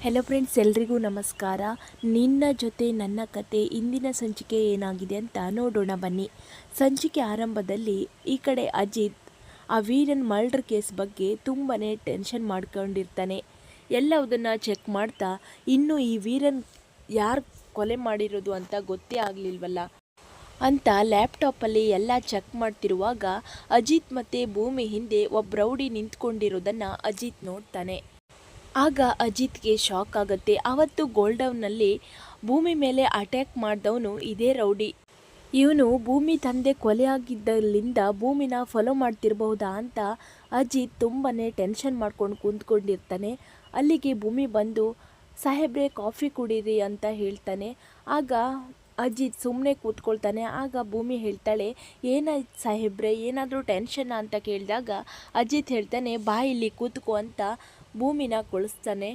Hello friends ಎಲ್ರಿಗೂ ನಮಸ್ಕಾರ. ನಿನ್ನ ಜೊತೆ ನನ್ನ ಕತೆ ಇಂದಿನ ಸಂಚಿಕೆ ಏನಾಗಿದೆ ಅಂತ ನೋಡೋಣ ಬನ್ನಿ. ಸಂಚಿಕೆ ಆರಂಭದಲ್ಲಿ ಈ ಕಡೆ ಅಜಿತ್, ಆ ವೀರನ್ ಮರ್ಡರ್ ಕೇಸ್ ಬಗ್ಗೆ ತುಂಬಾ ಟೆನ್ಷನ್ ಮಾಡ್ಕೊಂಡಿರ್ತಾನೆ. ಎಲ್ಲವುದನ್ನು ಚೆಕ್ ಮಾಡ್ತಾ, ಇನ್ನೂ ಈ ವೀರನ್ ಯಾರು ಕೊಲೆ ಮಾಡಿರೋದು ಅಂತ ಗೊತ್ತೇ ಆಗಲಿಲ್ವಲ್ಲ. ಅಂತ ಲ್ಯಾಪ್ಟಾಪಲ್ಲಿ ಎಲ್ಲ ಚೆಕ್ ಮಾಡ್ತಿರುವಾಗ ಅಜಿತ್ ಮತ್ತು ಭೂಮಿ ಹಿಂದೆ ಒಬ್ಬ ರೌಡಿ ನಿಂತ್ಕೊಂಡಿರೋದನ್ನು ಅಜಿತ್ ನೋಡ್ತಾನೆ. ಆಗ ಅಜಿತ್ಗೆ ಶಾಕ್ ಆಗುತ್ತೆ. ಆವತ್ತು ಗೋಲ್ಡೌನ್ನಲ್ಲಿ ಭೂಮಿ ಮೇಲೆ ಅಟ್ಯಾಕ್ ಮಾಡಿದವನು ಇದೇ ರೌಡಿ. ಇವನು ಭೂಮಿ ತಂದೆ ಕೊಲೆಯಾಗಿದ್ದಲ್ಲಿಂದ ಭೂಮಿನ ಫಾಲೋ ಮಾಡ್ತಿರಬಹುದಾ ಅಂತ ಅಜಿತ್ ತುಂಬಾ ಟೆನ್ಷನ್ ಮಾಡ್ಕೊಂಡು ಕುಂತ್ಕೊಂಡಿರ್ತಾನೆ. ಅಲ್ಲಿಗೆ ಭೂಮಿ ಬಂದು, ಸಾಹೇಬ್ರೆ, ಕಾಫಿ ಕುಡೀರಿ ಅಂತ ಹೇಳ್ತಾನೆ. ಆಗ ಅಜಿತ್ ಸುಮ್ಮನೆ ಕೂತ್ಕೊಳ್ತಾನೆ. ಆಗ ಭೂಮಿ ಹೇಳ್ತಾಳೆ ಏನಾಯ್ತು ಸಾಹೇಬ್ರೆ, ಏನಾದರೂ ಟೆನ್ಷನ್? ಅಂತ ಕೇಳಿದಾಗ ಅಜಿತ್ ಹೇಳ್ತಾನೆ, ಬಾ ಇಲ್ಲಿ ಕೂತ್ಕೋ ಅಂತ ಭೂಮಿನ ಕುಳಿಸ್ತಾನೆ.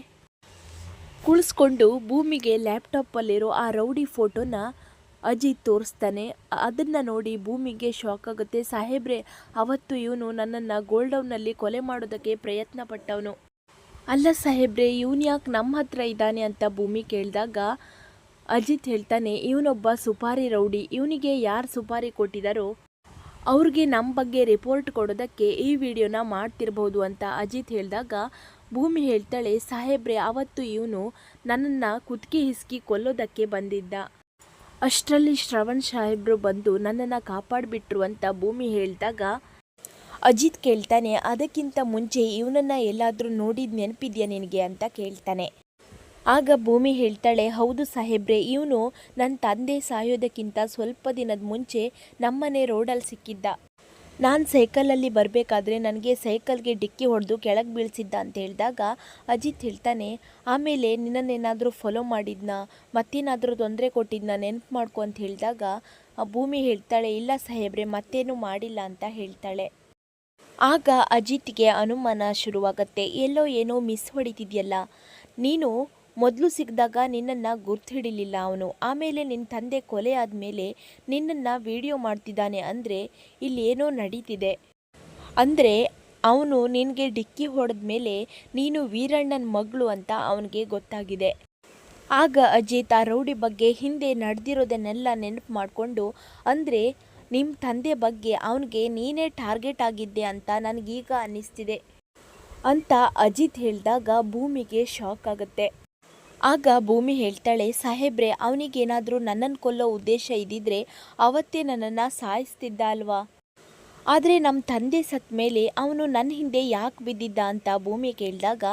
ಕುಳಿಸ್ಕೊಂಡು ಭೂಮಿಗೆ ಲ್ಯಾಪ್ಟಾಪಲ್ಲಿರೋ ಆ ರೌಡಿ ಫೋಟೋನ ಅಜಿತ್ ತೋರಿಸ್ತಾನೆ. ಅದನ್ನು ನೋಡಿ ಭೂಮಿಗೆ ಶಾಕ್ ಆಗುತ್ತೆ. ಸಾಹೇಬ್ರೆ, ಅವತ್ತು ಇವನು ನನ್ನನ್ನು ಗೋಲ್ಡೌನ್ನಲ್ಲಿ ಕೊಲೆ ಮಾಡೋದಕ್ಕೆ ಪ್ರಯತ್ನ ಪಟ್ಟವನು ಅಲ್ಲ ಸಾಹೇಬ್ರೆ, ಇವನು ಯಾಕೆ ನಮ್ಮ ಹತ್ರ ಇದ್ದಾನೆ ಅಂತ ಭೂಮಿ ಕೇಳಿದಾಗ ಅಜಿತ್ ಹೇಳ್ತಾನೆ, ಇವನೊಬ್ಬ ಸುಪಾರಿ ರೌಡಿ. ಇವನಿಗೆ ಯಾರು ಸುಪಾರಿ ಕೊಟ್ಟಿದ್ದಾರೋ ಅವ್ರಿಗೆ ನಮ್ಮ ಬಗ್ಗೆ ರಿಪೋರ್ಟ್ ಕೊಡೋದಕ್ಕೆ ಈ ವಿಡಿಯೋನ ಮಾಡ್ತಿರ್ಬೋದು ಅಂತ ಅಜಿತ್ ಹೇಳಿದಾಗ ಭೂಮಿ ಹೇಳ್ತಾಳೆ, ಸಾಹೇಬ್ರೆ ಅವತ್ತು ಇವನು ನನ್ನನ್ನು ಕುತ್ತಿಗೆ ಹಿಸ್ಕಿ ಕೊಲ್ಲೋದಕ್ಕೆ ಬಂದಿದ್ದ. ಅಷ್ಟರಲ್ಲಿ ಶ್ರವಣ್ ಸಾಹೇಬ್ರು ಬಂದು ನನ್ನನ್ನು ಕಾಪಾಡಿಬಿಟ್ರು ಅಂತ ಭೂಮಿ ಹೇಳಿದಾಗ ಅಜಿತ್ ಕೇಳ್ತಾನೆ, ಅದಕ್ಕಿಂತ ಮುಂಚೆ ಇವನನ್ನು ಎಲ್ಲಾದರೂ ನೋಡಿದ ನೆನಪಿದೆಯಾ ನಿನಗೆ? ಅಂತ ಕೇಳ್ತಾನೆ. ಆಗ ಭೂಮಿ ಹೇಳ್ತಾಳೆ, ಹೌದು ಸಾಹೇಬ್ರೆ, ಇವನು ನನ್ನ ತಂದೆ ಸಾಯೋದಕ್ಕಿಂತ ಸ್ವಲ್ಪ ದಿನದ ಮುಂಚೆ ನಮ್ಮನೆ ರೋಡಲ್ಲಿ ಸಿಕ್ಕಿದ್ದ. ನಾನು ಸೈಕಲಲ್ಲಿ ಬರಬೇಕಾದ್ರೆ ನನಗೆ ಸೈಕಲ್ಗೆ ಡಿಕ್ಕಿ ಹೊಡೆದು ಕೆಳಗೆ ಬೀಳಿಸಿದ್ದ ಅಂತ ಹೇಳಿದಾಗ ಅಜಿತ್ ಹೇಳ್ತಾನೆ, ಆಮೇಲೆ ನಿನ್ನನ್ನೇನಾದರೂ ಫಾಲೋ ಮಾಡಿದ್ನಾ? ಮತ್ತೇನಾದರೂ ತೊಂದರೆ ಕೊಟ್ಟಿದ್ನ? ನೆನಪು ಮಾಡ್ಕೊ ಅಂತ ಹೇಳಿದಾಗ ಭೂಮಿ ಹೇಳ್ತಾಳೆ, ಇಲ್ಲ ಸಾಹೇಬ್ರೆ, ಮತ್ತೇನು ಮಾಡಿಲ್ಲ ಅಂತ ಹೇಳ್ತಾಳೆ. ಆಗ ಅಜಿತ್ಗೆ ಅನುಮಾನ ಶುರುವಾಗತ್ತೆ, ಎಲ್ಲೋ ಏನೋ ಮಿಸ್ ಹೊಡಿತಿದ್ಯಲ್ಲ, ನೀನು ಮೊದಲು ಸಿಕ್ಕಿದಾಗ ನಿನ್ನನ್ನು ಗುರ್ತು ಹಿಡಿಲಿಲ್ಲ ಅವನು. ಆಮೇಲೆ ನಿನ್ನ ತಂದೆ ಕೊಲೆ ಆದಮೇಲೆ ನಿನ್ನನ್ನು ವಿಡಿಯೋ ಮಾಡ್ತಿದ್ದಾನೆ ಅಂದರೆ ಇಲ್ಲಿ ಏನೋ ನಡೀತಿದೆ. ಅಂದರೆ ಅವನು ನಿನಗೆ ಡಿಕ್ಕಿ ಹೊಡೆದ ಮೇಲೆ ನೀನು ವೀರಣ್ಣನ ಮಗಳು ಅಂತ ಅವನಿಗೆ ಗೊತ್ತಾಗಿದೆ. ಆಗ ಅಜಿತ್ ಆ ರೌಡಿ ಬಗ್ಗೆ ಹಿಂದೆ ನಡೆದಿರೋದನ್ನೆಲ್ಲ ನೆನಪು ಮಾಡಿಕೊಂಡು, ಅಂದರೆ ನಿಮ್ಮ ತಂದೆ ಬಗ್ಗೆ ಅವನಿಗೆ ನೀನೇ ಟಾರ್ಗೆಟ್ ಆಗಿದ್ದೆ ಅಂತ ನನಗೀಗ ಅನ್ನಿಸ್ತಿದೆ ಅಂತ ಅಜಿತ್ ಹೇಳಿದಾಗ ಭೂಮಿಗೆ ಶಾಕ್ ಆಗುತ್ತೆ. ಆಗ ಭೂಮಿ ಹೇಳ್ತಾಳೆ, ಸಾಹೇಬ್ರೆ, ಅವನಿಗೇನಾದರೂ ನನ್ನನ್ನು ಕೊಲ್ಲೋ ಉದ್ದೇಶ ಇದ್ದಿದ್ರೆ ಅವತ್ತೇ ನನ್ನನ್ನು ಸಾಯಿಸ್ತಿದ್ದ ಅಲ್ವಾ? ಆದರೆ ನಮ್ಮ ತಂದೆ ಸತ್ತ ಮೇಲೆ ಅವನು ನನ್ನ ಹಿಂದೆ ಯಾಕೆ ಬಿದ್ದಿದ್ದ ಅಂತ ಭೂಮಿ ಕೇಳಿದಾಗ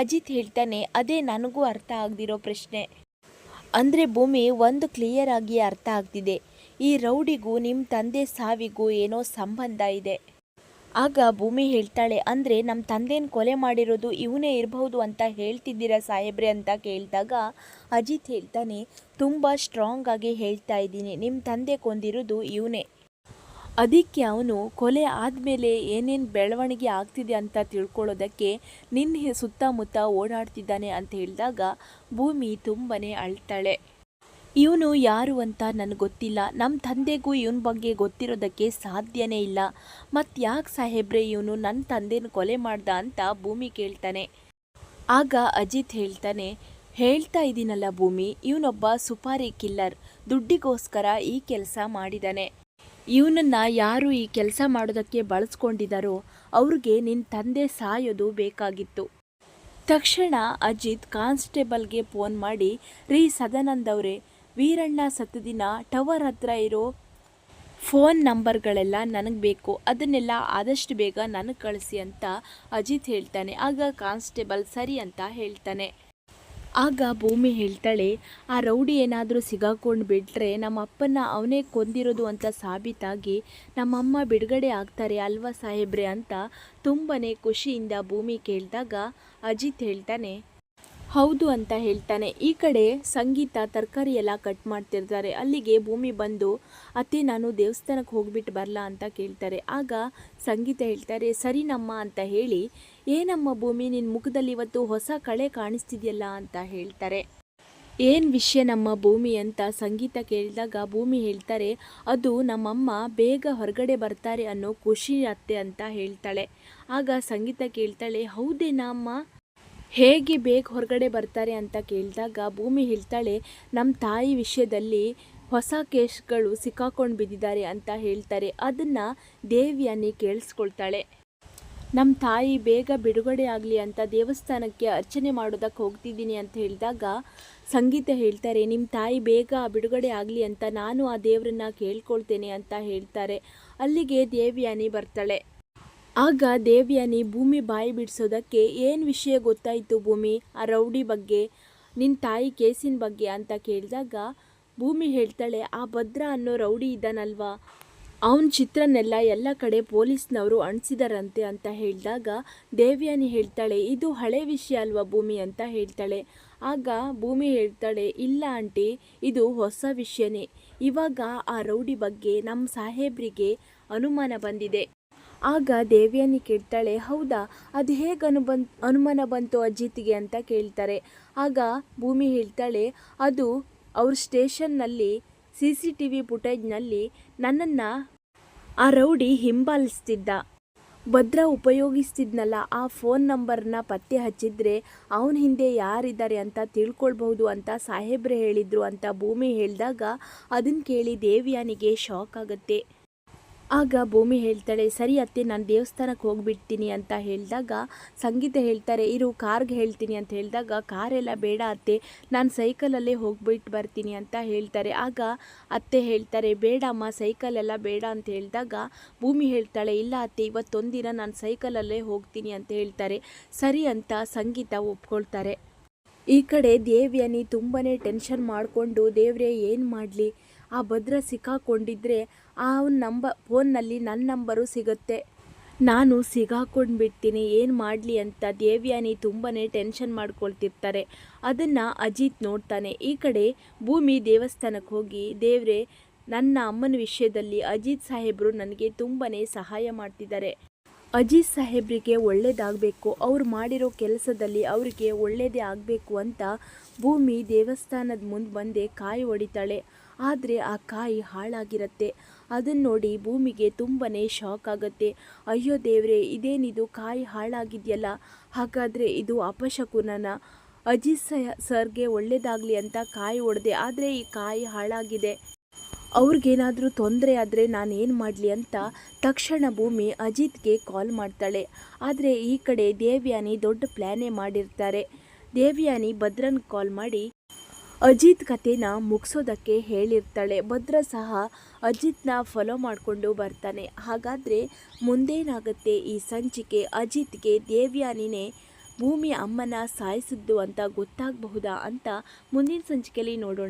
ಅಜಿತ್ ಹೇಳ್ತಾನೆ, ಅದೇ ನನಗೂ ಅರ್ಥ ಆಗದಿರೋ ಪ್ರಶ್ನೆ. ಅಂದರೆ ಭೂಮಿ ಒಂದು ಕ್ಲಿಯರ್ ಆಗಿ ಅರ್ಥ ಆಗ್ತಿದೆ. ಈ ರೌಡಿಗೂ ನಿಮ್ಮ ತಂದೆ ಸಾವಿಗೂ ಏನೋ ಸಂಬಂಧ ಇದೆ. ಆಗ ಭೂಮಿ ಹೇಳ್ತಾಳೆ, ಅಂದರೆ ನಮ್ಮ ತಂದೆನ ಕೊಲೆ ಮಾಡಿರೋದು ಇವನೇ ಇರಬಹುದು ಅಂತ ಹೇಳ್ತಿದ್ದೀರಾ ಸಾಹೇಬ್ರೆ? ಅಂತ ಕೇಳಿದಾಗ ಅಜಿತ್ ಹೇಳ್ತಾನೆ, ತುಂಬ ಸ್ಟ್ರಾಂಗ್ ಆಗಿ ಹೇಳ್ತಾ ಇದ್ದೀನಿ. ನಿಮ್ಮ ತಂದೆ ಕೊಂದಿರೋದು ಇವನೇ. ಅದಕ್ಕೆ ಅವನು, ಕೊಲೆ ಆದಮೇಲೆ ಏನೇನು ಬೆಳವಣಿಗೆ ಆಗ್ತಿದೆ ಅಂತ ತಿಳ್ಕೊಳ್ಳೋದಕ್ಕೆ ನಿನ್ನ ಸುತ್ತಮುತ್ತ ಓಡಾಡ್ತಿದ್ದಾನೆ ಅಂತ ಹೇಳಿದಾಗ ಭೂಮಿ ತುಂಬನೇ ಅಳ್ತಾಳೆ. ಇವನು ಯಾರು ಅಂತ ನನಗೆ ಗೊತ್ತಿಲ್ಲ. ನಮ್ಮ ತಂದೆಗೂ ಇವನ ಬಗ್ಗೆ ಗೊತ್ತಿರೋದಕ್ಕೆ ಸಾಧ್ಯನೇ ಇಲ್ಲ. ಮತ್ತು ಯಾಕೆ ಸಾಹೇಬ್ರೆ ಇವನು ನನ್ನ ತಂದೆನ ಕೊಲೆ ಮಾಡ್ದ ಅಂತ ಭೂಮಿ ಕೇಳ್ತಾನೆ. ಆಗ ಅಜಿತ್ ಹೇಳ್ತಾನೆ, ಹೇಳ್ತಾ ಇದ್ದೀನಲ್ಲ ಭೂಮಿ, ಇವನೊಬ್ಬ ಸುಪಾರಿ ಕಿಲ್ಲರ್. ದುಡ್ಡಿಗೋಸ್ಕರ ಈ ಕೆಲಸ ಮಾಡಿದ್ದಾನೆ ಇವನನ್ನ ಯಾರು ಈ ಕೆಲಸ ಮಾಡೋದಕ್ಕೆ ಬಳಸ್ಕೊಂಡಿದ್ದಾರೋ ಅವ್ರಿಗೆ ನಿನ್ನ ತಂದೆ ಸಾಯೋದು ಬೇಕಾಗಿತ್ತು. ತಕ್ಷಣ ಅಜಿತ್ ಕಾನ್ಸ್ಟೇಬಲ್ಗೆ ಫೋನ್ ಮಾಡಿ, ರೀ ಸದಾನಂದ್ ಅವರೇ ವೀರಣ್ಣ ಸತ್ತ ದಿನ ಟವರ್ ಹತ್ರ ಇರೋ ಫೋನ್ ನಂಬರ್ಗಳೆಲ್ಲ ನನಗೆ ಬೇಕು. ಅದನ್ನೆಲ್ಲ ಆದಷ್ಟು ಬೇಗ ನನಗೆ ಕಳಿಸಿ ಅಂತ ಅಜಿತ್ ಹೇಳ್ತಾನೆ. ಆಗ ಕಾನ್ಸ್ಟೇಬಲ್ ಸರಿ ಅಂತ ಹೇಳ್ತಾನೆ. ಆಗ ಭೂಮಿ ಹೇಳ್ತಾಳೆ, ಆ ರೌಡಿ ಏನಾದರೂ ಸಿಗಾಕೊಂಡು ಬಿಟ್ಟರೆ ನಮ್ಮ ಅಪ್ಪನ ಅವನೇ ಕೊಂದಿರೋದು ಅಂತ ಸಾಬೀತಾಗಿ ನಮ್ಮಮ್ಮ ಬಿಡುಗಡೆ ಆಗ್ತಾರೆ ಅಲ್ವಾ ಸಾಹೇಬ್ರೆ? ಅಂತ ತುಂಬನೇ ಖುಷಿಯಿಂದ ಭೂಮಿ ಕೇಳಿದಾಗ ಅಜಿತ್ ಹೇಳ್ತಾನೆ ಹೌದು ಅಂತ ಹೇಳ್ತಾನೆ. ಈ ಕಡೆ ಸಂಗೀತ, ತರಕಾರಿ ಎಲ್ಲ ಕಟ್ ಮಾಡ್ತಿರ್ತಾರೆ. ಅಲ್ಲಿಗೆ ಭೂಮಿ ಬಂದು, ಅತ್ತೆ, ನಾನು ದೇವಸ್ಥಾನಕ್ಕೆ ಹೋಗ್ಬಿಟ್ಟು ಬರಲಾ ಅಂತ ಕೇಳ್ತಾರೆ. ಆಗ ಸಂಗೀತ ಹೇಳ್ತಾರೆ, ಸರಿ ನಮ್ಮ ಅಂತ ಹೇಳಿ, ಏನಮ್ಮ ಭೂಮಿ ನಿನ್ನ ಮುಖದಲ್ಲಿ ಇವತ್ತು ಹೊಸ ಕಳೆ ಕಾಣಿಸ್ತಿದೆಯಲ್ಲ ಅಂತ ಹೇಳ್ತಾರೆ. ಏನು ವಿಷಯ ನಮ್ಮ ಭೂಮಿ ಅಂತ ಸಂಗೀತ ಕೇಳಿದಾಗ ಭೂಮಿ ಹೇಳ್ತಾರೆ, ಅದು ನಮ್ಮಮ್ಮ ಬೇಗ ಹೊರಗಡೆ ಬರ್ತಾರೆ ಅನ್ನೋ ಖುಷಿ ಅತ್ತೆ ಅಂತ ಹೇಳ್ತಾಳೆ. ಆಗ ಸಂಗೀತ ಕೇಳ್ತಾಳೆ, ಹೌದೇನಾ ಅಮ್ಮ? ಹೇಗೆ ಬೇಗ ಹೊರಗಡೆ ಬರ್ತಾರೆ ಅಂತ ಕೇಳಿದಾಗ ಭೂಮಿ ಹೇಳ್ತಾಳೆ ನಮ್ಮ ತಾಯಿ ವಿಷಯದಲ್ಲಿ ಹೊಸ ಕೇಶ್ಗಳು ಸಿಕ್ಕಾಕೊಂಡು ಬಿದ್ದಿದ್ದಾರೆ ಅಂತ ಹೇಳ್ತಾರೆ. ಅದನ್ನು ದೇವಿಯನ್ನಿ ಕೇಳಿಸ್ಕೊಳ್ತಾಳೆ. ನಮ್ಮ ತಾಯಿ ಬೇಗ ಬಿಡುಗಡೆ ಆಗಲಿ ಅಂತ ದೇವಸ್ಥಾನಕ್ಕೆ ಅರ್ಚನೆ ಮಾಡೋದಕ್ಕೆ ಹೋಗ್ತಿದ್ದೀನಿ ಅಂತ ಹೇಳಿದಾಗ ಸಂಗೀತ ಹೇಳ್ತಾರೆ ನಿಮ್ಮ ತಾಯಿ ಬೇಗ ಬಿಡುಗಡೆ ಆಗಲಿ ಅಂತ ನಾನು ಆ ದೇವರನ್ನ ಕೇಳ್ಕೊಳ್ತೇನೆ ಅಂತ ಹೇಳ್ತಾರೆ. ಅಲ್ಲಿಗೆ ದೇವಿಯಾನಿ ಬರ್ತಾಳೆ. ಆಗ ದೇವ್ಯಾನಿ ಭೂಮಿ ಬಾಯಿ ಬಿಡಿಸೋದಕ್ಕೆ ಏನು ವಿಷಯ ಗೊತ್ತಾಯಿತು ಭೂಮಿ? ಆ ರೌಡಿ ಬಗ್ಗೆ ನಿನ್ನ ತಾಯಿ ಕೇಸಿನ ಬಗ್ಗೆ ಅಂತ ಕೇಳಿದಾಗ ಭೂಮಿ ಹೇಳ್ತಾಳೆ, ಆ ಭದ್ರ ಅನ್ನೋ ರೌಡಿ ಇದ್ದಾನಲ್ವಾ? ಅವನ ಚಿತ್ರನೆಲ್ಲ ಎಲ್ಲ ಕಡೆ ಪೊಲೀಸ್ನವರು ಅಣಿಸಿದಾರಂತೆ ಅಂತ ಹೇಳಿದಾಗ ದೇವ್ಯಾನಿ ಹೇಳ್ತಾಳೆ, ಇದು ಹಳೆ ವಿಷಯ ಅಲ್ವಾ ಭೂಮಿ ಅಂತ ಹೇಳ್ತಾಳೆ. ಆಗ ಭೂಮಿ ಹೇಳ್ತಾಳೆ, ಇಲ್ಲ ಆಂಟಿ, ಇದು ಹೊಸ ವಿಷಯನೇ. ಇವಾಗ ಆ ರೌಡಿ ಬಗ್ಗೆ ನಮ್ಮ ಸಾಹೇಬ್ರಿಗೆ ಅನುಮಾನ ಬಂದಿದೆ. ಆಗ ದೇವ್ಯಾನಿ ಕೇಳ್ತಾಳೆ, ಹೌದಾ? ಅದು ಹೇಗೆ ಅನುಬನ್ ಅನುಮಾನ ಬಂತು ಅಜಿತ್ಗೆ ಅಂತ ಕೇಳ್ತಾರೆ. ಆಗ ಭೂಮಿ ಹೇಳ್ತಾಳೆ, ಅದು ಅವ್ರ ಸ್ಟೇಷನ್ನಲ್ಲಿ ಸಿ ಸಿ ಟಿ ವಿ ಫುಟೇಜ್ನಲ್ಲಿ ನನ್ನನ್ನು ಆ ರೌಡಿ ಹಿಂಬಾಲಿಸ್ತಿದ್ದ. ಭದ್ರ ಉಪಯೋಗಿಸ್ತಿದ್ನಲ್ಲ, ಆ ಫೋನ್ ನಂಬರ್ನ ಪತ್ತೆ ಹಚ್ಚಿದ್ರೆ ಅವನ ಹಿಂದೆ ಯಾರಿದ್ದಾರೆ ಅಂತ ತಿಳ್ಕೊಳ್ಬಹುದು ಅಂತ ಸಾಹೇಬ್ರೆ ಹೇಳಿದ್ರು ಅಂತ ಭೂಮಿ ಹೇಳಿದಾಗ ಅದನ್ನು ಕೇಳಿ ದೇವಿಯಾನಿಗೆ ಶಾಕ್ ಆಗುತ್ತೆ. ಆಗ ಭೂಮಿ ಹೇಳ್ತಾಳೆ, ಸರಿ ಅತ್ತೆ, ನಾನು ದೇವಸ್ಥಾನಕ್ಕೆ ಹೋಗ್ಬಿಡ್ತೀನಿ ಅಂತ ಹೇಳಿದಾಗ ಸಂಗೀತ ಹೇಳ್ತಾರೆ, ಇರು ಕಾರ್ಗೆ ಹೇಳ್ತೀನಿ ಅಂತ ಹೇಳಿದಾಗ ಕಾರೆಲ್ಲ ಬೇಡ ಅತ್ತೆ, ನಾನು ಸೈಕಲಲ್ಲೇ ಹೋಗ್ಬಿಟ್ಟು ಬರ್ತೀನಿ ಅಂತ ಹೇಳ್ತಾರೆ. ಆಗ ಅತ್ತೆ ಹೇಳ್ತಾರೆ, ಬೇಡಮ್ಮ ಸೈಕಲೆಲ್ಲ ಬೇಡ ಅಂತ ಹೇಳಿದಾಗ ಭೂಮಿ ಹೇಳ್ತಾಳೆ, ಇಲ್ಲ ಅತ್ತೆ, ಇವತ್ತೊಂದಿನ ನಾನು ಸೈಕಲಲ್ಲೇ ಹೋಗ್ತೀನಿ ಅಂತ ಹೇಳ್ತಾರೆ. ಸರಿ ಅಂತ ಸಂಗೀತ ಒಪ್ಕೊಳ್ತಾರೆ. ಈ ಕಡೆ ದೇವ್ಯಾನಿ ತುಂಬಾ ಟೆನ್ಷನ್ ಮಾಡಿಕೊಂಡು, ದೇವ್ರೆ, ಏನು ಮಾಡಲಿ? ಆ ಭದ್ರ ಸಿಕ್ಕಾಕೊಂಡಿದ್ರೆ ಆ ನಂಬ, ಫೋನ್ನಲ್ಲಿ ನನ್ನ ನಂಬರು ಸಿಗುತ್ತೆ. ನಾನು ಸಿಗಾಕೊಂಡು ಬಿಡ್ತೀನಿ ಏನು ಮಾಡಲಿ ಅಂತ ದೇವ್ಯಾನಿ ತುಂಬಾ ಟೆನ್ಷನ್ ಮಾಡ್ಕೊಳ್ತಿರ್ತಾರೆ. ಅದನ್ನು ಅಜಿತ್ ನೋಡ್ತಾನೆ. ಈ ಕಡೆ ಭೂಮಿ ದೇವಸ್ಥಾನಕ್ಕೆ ಹೋಗಿ ದೇವ್ರೆ, ನನ್ನ ಅಮ್ಮನ ವಿಷಯದಲ್ಲಿ ಅಜಿತ್ ಸಾಹೇಬರು ನನಗೆ ತುಂಬಾ ಸಹಾಯ ಮಾಡ್ತಿದ್ದಾರೆ. ಅಜಿತ್ ಸಾಹೇಬ್ರಿಗೆ ಒಳ್ಳೇದಾಗಬೇಕು. ಅವ್ರು ಮಾಡಿರೋ ಕೆಲಸದಲ್ಲಿ ಅವರಿಗೆ ಒಳ್ಳೆಯದೇ ಆಗಬೇಕು ಅಂತ ಭೂಮಿ ದೇವಸ್ಥಾನದ ಮುಂದೆ ಬಂದೆ ಕಾಯಿ ಹೊಡಿತಾಳೆ. ಆದರೆ ಆ ಕಾಯಿ ಹಾಳಾಗಿರತ್ತೆ. ಅದನ್ನು ನೋಡಿ ಭೂಮಿಗೆ ತುಂಬಾ ಶಾಕ್ ಆಗುತ್ತೆ. ಅಯ್ಯೋ ದೇವ್ರೆ, ಇದೇನಿದು? ಕಾಯಿ ಹಾಳಾಗಿದೆಯಲ್ಲ. ಹಾಗಾದರೆ ಇದು ಅಪಶಕುನನ. ಅಜಿತ್ ಸರ್ಗೆ ಒಳ್ಳೇದಾಗಲಿ ಅಂತ ಕಾಯಿ ಹೊಡೆದೆ, ಆದರೆ ಈ ಕಾಯಿ ಹಾಳಾಗಿದೆ. ಅವ್ರಿಗೇನಾದರೂ ತೊಂದರೆ ಆದರೆ ನಾನೇನು ಮಾಡಲಿ ಅಂತ ತಕ್ಷಣ ಭೂಮಿ ಅಜಿತ್ಗೆ ಕಾಲ್ ಮಾಡ್ತಾಳೆ. ಆದರೆ ಈ ಕಡೆ ದೇವ್ಯಾನಿ ದೊಡ್ಡ ಪ್ಲ್ಯಾನೇ ಮಾಡಿರ್ತಾರೆ. ದೇವ್ಯಾನಿ ಭದ್ರನ್ ಕಾಲ್ ಮಾಡಿ, ಅಜಿತ್ ಕಥೆನ ಮುಗಿಸೋದಕ್ಕೆ ಹೇಳಿರ್ತಾಳೆ. ಭದ್ರ ಸಹ ಅಜಿತ್ನ ಫಾಲೋ ಮಾಡಿಕೊಂಡು ಬರ್ತಾನೆ. ಹಾಗಾದರೆ ಮುಂದೇನಾಗುತ್ತೆ ಈ ಸಂಚಿಕೆ? ಅಜಿತ್ಗೆ ದೇವ್ಯಾನಿನೇ ಭೂಮಿ ಅಮ್ಮನ ಸಾಯಿಸಿದ್ದು ಅಂತ ಗೊತ್ತಾಗಬಹುದಾ ಅಂತ ಮುಂದಿನ ಸಂಚಿಕೆಯಲ್ಲಿ ನೋಡೋಣ.